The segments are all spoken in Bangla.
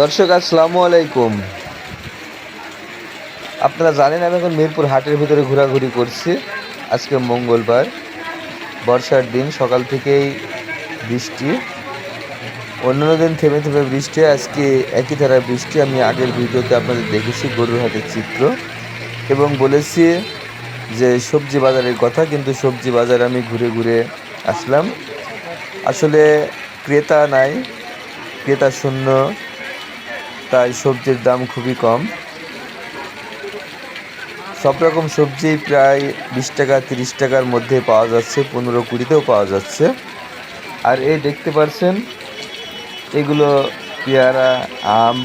দর্শক, আসসালামু আলাইকুম। আপনারা জানেন, আমি এখন মিরপুর হাটের ভিতরে ঘোরাঘুরি করছি। আজকে মঙ্গলবার, বর্ষার দিন, সকাল থেকেই বৃষ্টি। অন্যান্য দিন থেমে থেমে বৃষ্টি আজকে একই ধারায় বৃষ্টি। আমি আগের ভিডিওতে আপনাদের দেখেছি গরুর হাটের চিত্র। এবং বলেছি যে সবজি বাজারের কথা, কিন্তু সবজি বাজার আমি ঘুরে ঘুরে আসলাম। আসলে ক্রেতা নাই, ক্রেতা শূন্য। তাই সবজির দাম খুবই কম। সব রকম সবজি প্রায় বিশ টাকা, তিরিশ টাকার মধ্যে পাওয়া যাচ্ছে, পনেরো কুড়িতেও পাওয়া যাচ্ছে। আর এই দেখতে পাচ্ছেন, এগুলো পেয়ারা, আম,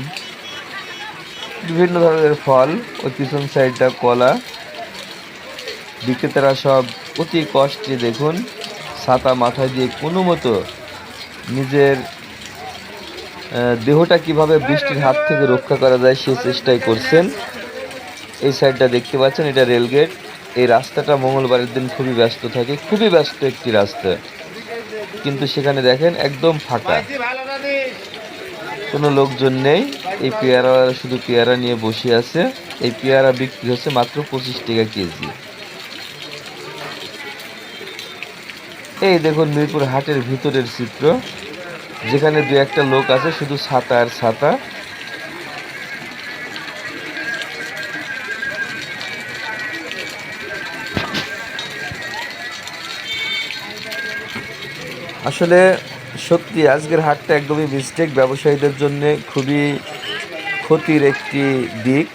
বিভিন্ন ধরনের ফল, ওই পিছন সাইডটা কলা। বিক্রেতারা সব অতি কষ্টে দেখুন, ছাতা মাথায় দিয়ে কোনো মতো নিজের দেহটা কীভাবে বৃষ্টির হাত থেকে রক্ষা করা যায় সেই চেষ্টাই করছেন। এই সাইডটা দেখতে পাচ্ছেন, এটা রেলগেট। এই রাস্তাটা মঙ্গলবারের দিন খুবই ব্যস্ত থাকে, খুবই ব্যস্ত একটি রাস্তা। কিন্তু সেখানে দেখেন একদম ফাঁকা। কোনো লোকজন নেই, এই পেয়ারা শুধু পেয়ারা নিয়ে বসে আছে। এই পেয়ারা বিক্রি হচ্ছে মাত্র পঁচিশ টাকা কেজি। এই দেখুন মিরপুর হাটের ভিতরের চিত্র। যেখানে দু একটা লোক আছে, শুধু ছাতা আর ছাতা। আসলে সত্যি, আজকের হাটটা একদমই মিস্টেক ব্যবসায়ীদের জন্য খুবই ক্ষতির একটি দিক।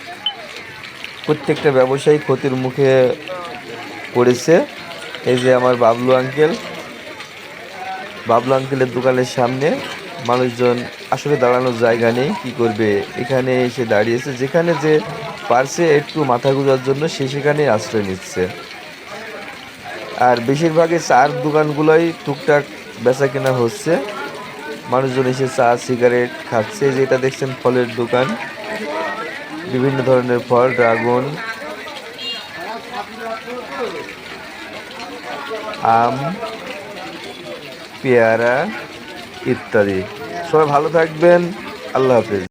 প্রত্যেকটা ব্যবসায়ী ক্ষতির মুখে পড়েছে। এই যে আমার বাবলু আঙ্কেল বাবলু আঙ্কেলের দোকানের সামনে মানুষজন আসলে দাঁড়ানোর জায়গা নেই, কি করবে? এখানে এসে দাঁড়িয়েছে, যেখানে যে পারছে একটু মাথা গুঁজার জন্য সে সেখানেই আশ্রয় নিচ্ছে। আর বেশিরভাগই চার দোকানগুলোই টুকটাক বেচা কেনা হচ্ছে। মানুষজন এসে চা, সিগারেট খাচ্ছে। যেটা দেখছেন ফলের দোকান। বিভিন্ন ধরনের ফল, ড্রাগন। আম পেয়ারা ইত্যাদি। সবাই ভালো থাকবেন। আল্লাহ হাফেজ।